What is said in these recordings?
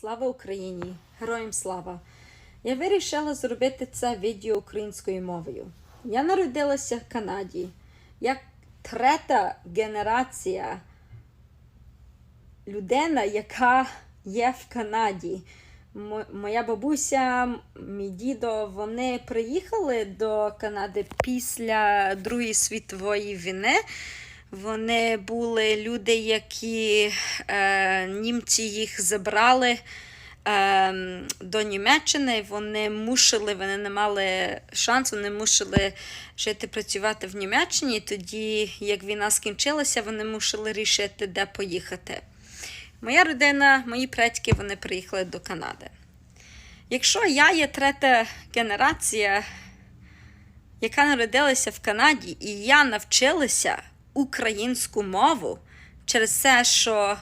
Слава Україні! Героям слава! Я вирішила зробити це відео українською мовою. Я народилася в Канаді. Я третя генерація людина, яка є в Канаді. Моя бабуся, мій дідо, вони приїхали до Канади після Другої світової війни. Вони були люди, які е, німці їх забрали е, до Німеччини. Вони мусили, вони не мали шансу, вони мусили жити, працювати в Німеччині. Тоді, як війна скінчилася, вони мусили рішити, де поїхати. Моя родина, мої предки, вони приїхали до Канади. Якщо я є третя генерація, яка народилася в Канаді, і я навчилася українську мову через те, що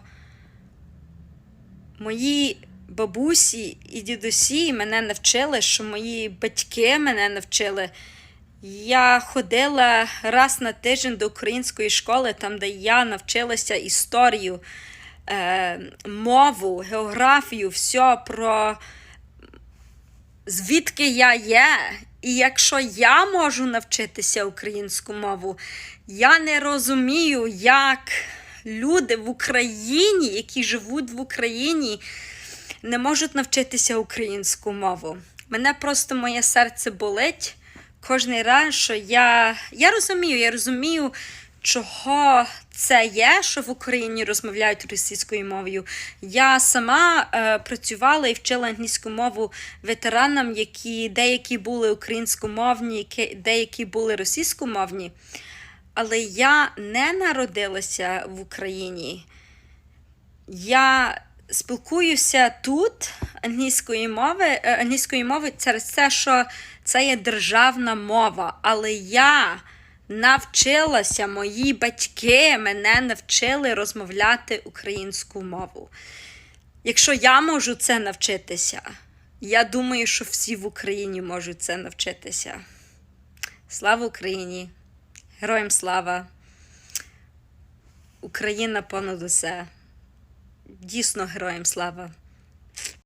мої бабусі і дідусі мене навчили, що мої батьки мене навчили. Я ходила раз на тиждень до української школи, там, де я навчилася історію, е, мову, географію, все про звідки я є. І якщо я можу навчитися українську мову, я не розумію, як люди в Україні, які живуть в Україні, не можуть навчитися українську мову. Мене просто моє серце болить кожний раз, що я, я розумію, я розумію, чого це є, що в Україні розмовляють російською мовою. Я сама е, працювала і вчила англійську мову ветеранам, які деякі були українськомовні, які, деякі були російськомовні. Але я не народилася в Україні. Я спілкуюся тут англійською мови, е, англійською мовою через те, що це є державна мова. Але я навчилася, мої батьки мене навчили розмовляти українську мову. Якщо я можу це навчитися, я думаю, що всі в Україні можуть це навчитися. Слава Україні! Героям слава! Україна понад усе. Дійсно, героям слава!